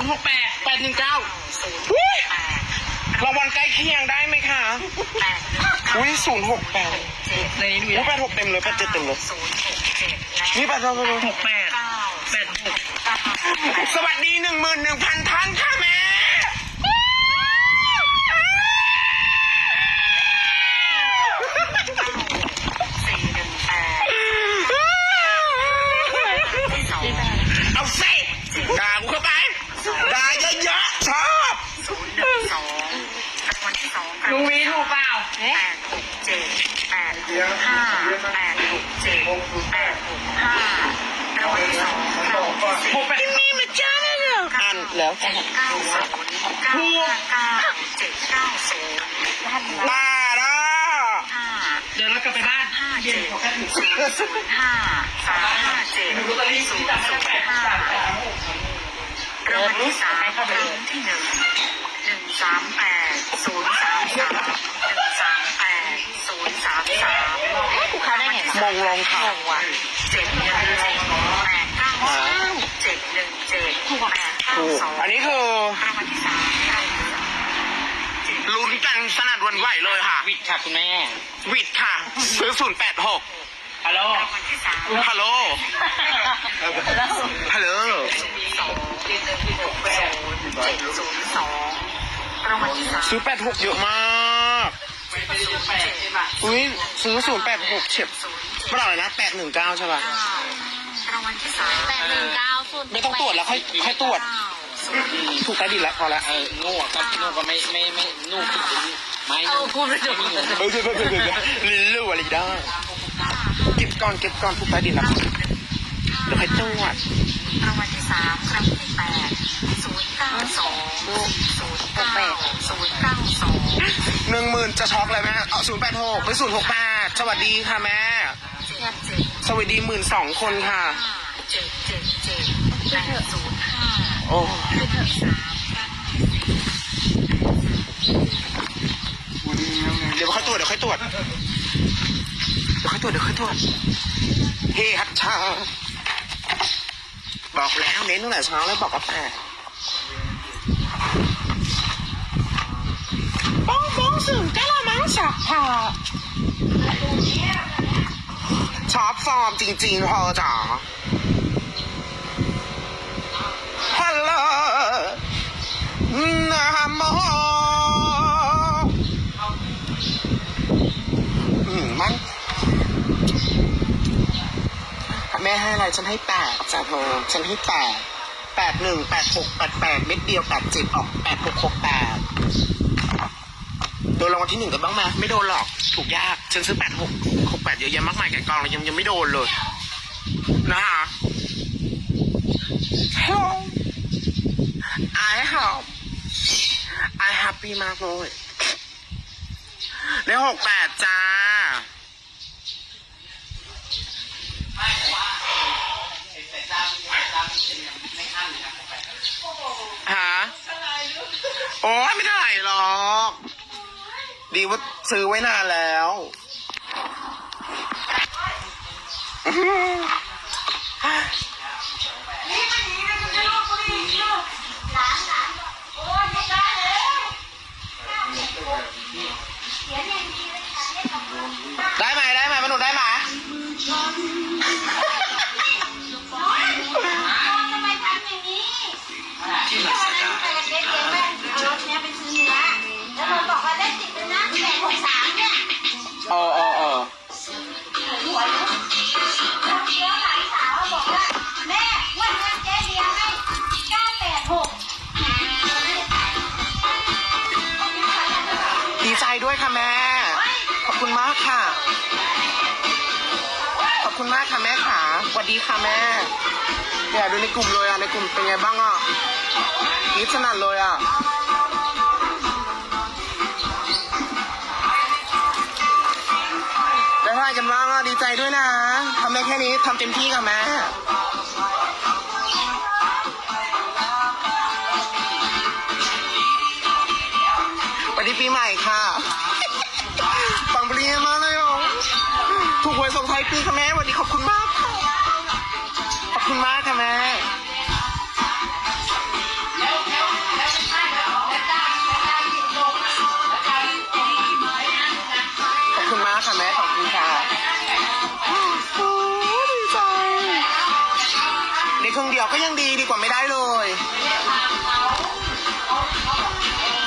ดหนึ่งเก้าศูนย์อุ๊ยแปดรางวัลใกล้เคียงได้ไหมคะแปดหนึ่งเก้าอุ้ยศูนย์หกแปดเจ็ดในนี้ดูอุ้ยแปดหกเต็มเลยแปดเจ็ดเต็มเลยศูนย์หกเจ็ดและนี่แปดเท่าไหร่หกแปดเก้าแปดหกเก้าแปดสวัสดีหนึ่งหมื่นหนึ่งพันท่านค่ะ ลุงวีถูกเปล่าแปดหกเจ็ดแปดหกห้าแปดหกเจ็ดแปดหกห้ารางวัลที่สองรางวัลที่หกแปดนี่มาจ้าเลยเหรออ่านแล้วเจ็ดเก้าศูนย์เก้าห้าเก้าเจ็ดเก้าศูนย์บ้าเนาะห้าเดี๋ยวเรากลับไปบ้านห้าเจ็ดศูนย์ศูนย์ห้าสามห้าเจ็ดศูนย์ศูนย์ห้ารางวัลที่สามครั้งที่หนึ่งหนึ่ง สามแปดศูนย์สามสามหนึ่งสามแปดศูนย์สามสามมองลองค่ะเจ็ดหนึ่งเจ็ดแปดเก้าสองเจ็ดหนึ่งเจ็ดแปดเก้าถูกสองอันนี้คือรางวัลที่สามรางวัลที่สามเจ็ดลุ้นกันสนั่นหวันไหวเลยค่ะ วิดค่ะคุณแม่ วิดค่ะ ซื้อศูนย์แปดหกฮัลโหลรางวัลที่สามฮัลโหล ฮัลโหลสองเจ็ดหกแปดเจ็ดศูนย์สอง รางวัลที่สามซื้อแปดหกเยอะมากอุ้ยซื้อศูนย์แปดหกเฉียบศูนย์เมื่อไหร่นะแปดหนึ่งเก้าใช่ป่ะเก้ารางวัลที่สามแปดหนึ่งเก้าศูนย์ไม่ต้องตรวจแล้วค่อยค่อยตรวจเก้าศูนย์ถูกใต้ดินแล้วพอละเอองูอะก็งูก็ไม่ไม่ไม่งูผิดไม่เอาพูดไม่ถูกเฮ้ยเฮ้ยเฮ้ยเฮ้ยเฮ้ยลิลลู่อะไรได้เก็บก่อนเก็บก่อนถูกใต้ดินแล้วเดี๋ยวค่อยตรวจรางวัลที่สามครั้งที่แปดศูนย์เก้าสองศู นย์เก้าศูนย์เก้าสองหนึ่งหมื่นจะช็อกเลยแม่เอาศูนย์แปดหกหรือศูนย์หกแปดสวัสดีค่ะแม่ เจ็ดเจ็ดสวัสดีหมื่นสองคนค่ะ เจ็ดเจ็ดเจ็ดแปดศูนย์ห้าโอ้ขึ้นที่สามครั้งที่เดี๋ยวค่อยตรวจเดี๋ยวค่อยตรวจเดี๋ยวค่อยตรวจเดี๋ยวค่อยตรวจเฮ้ฮัทชาบอกแล้วเน้นตั้งแต่เช้าแล้วบอกว่าแปดป้องป้องสื่อแก้ละมั้งสักผ่า ชอบฟอร์มจริงๆพอจ๋าฮัลโหลนะโมอืมมันแม่ให้อะไรฉันให้แปดจ้ะเธอฉันให้แปดแปดหนึ่งแปดหกแปดแปดเม็ดเดียวแปดเจ็ดออกแปดหกหกแปด โดนรางวัลที่หนึ่งกันบ้างไหมไม่โดนหรอก ถูกยาก ฉันซื้อแปดหกหกแปดเยอะแยะมากมายแกะกองเลยยังยังไม่โดนเลย นะฮะ I have I happy มากเลยได้หกแปดจ้า ฮะ โอ้ยไม่ได้หรอก ดีว่าซื้อไว้นานแล้วอื้อหือได้ไหมได้ไหมมนุษย์ได้ไหมากค่ะ ขอบคุณมากค่ะแม่ขาสวัสดีค่ะแม่เดี๋ยวดูในกลุ่มเลยอะในกลุ่มเป็นไงบ้างอะกรีดสนั่นเลยอะได้ทายกันบ้างอะดีใจด้วยนะทำได้แค่นี้ทำเต็มที่ค่ะแม่สวัสดีปีใหม่ค่ะ นี่มาเลยอ๋อถูกหวยส่งท้ายปีค่ะแม่วันนี้ขอบคุณมากค่ะ ขอบคุณมากค่ะแม่ขอบคุณมากค่ะแม่ขอบคุค่ะโอ้ดีใจได้คนงเดียวก็ยังดีดีกว่าไม่ได้เลย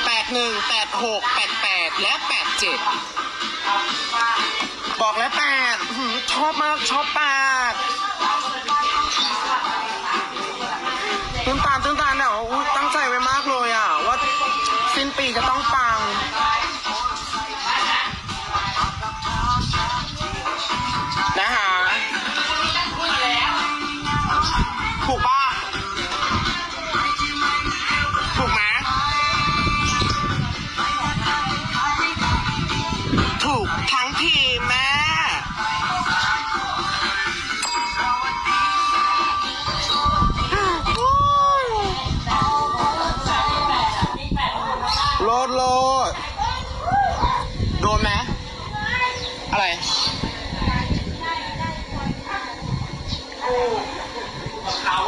แปดหนึ่งแปดหกแปดแปดและแปดเจ็ด บอกแล้วแปดชอบมากชอบแปด โลดโลดโดนไหมอะไร เขา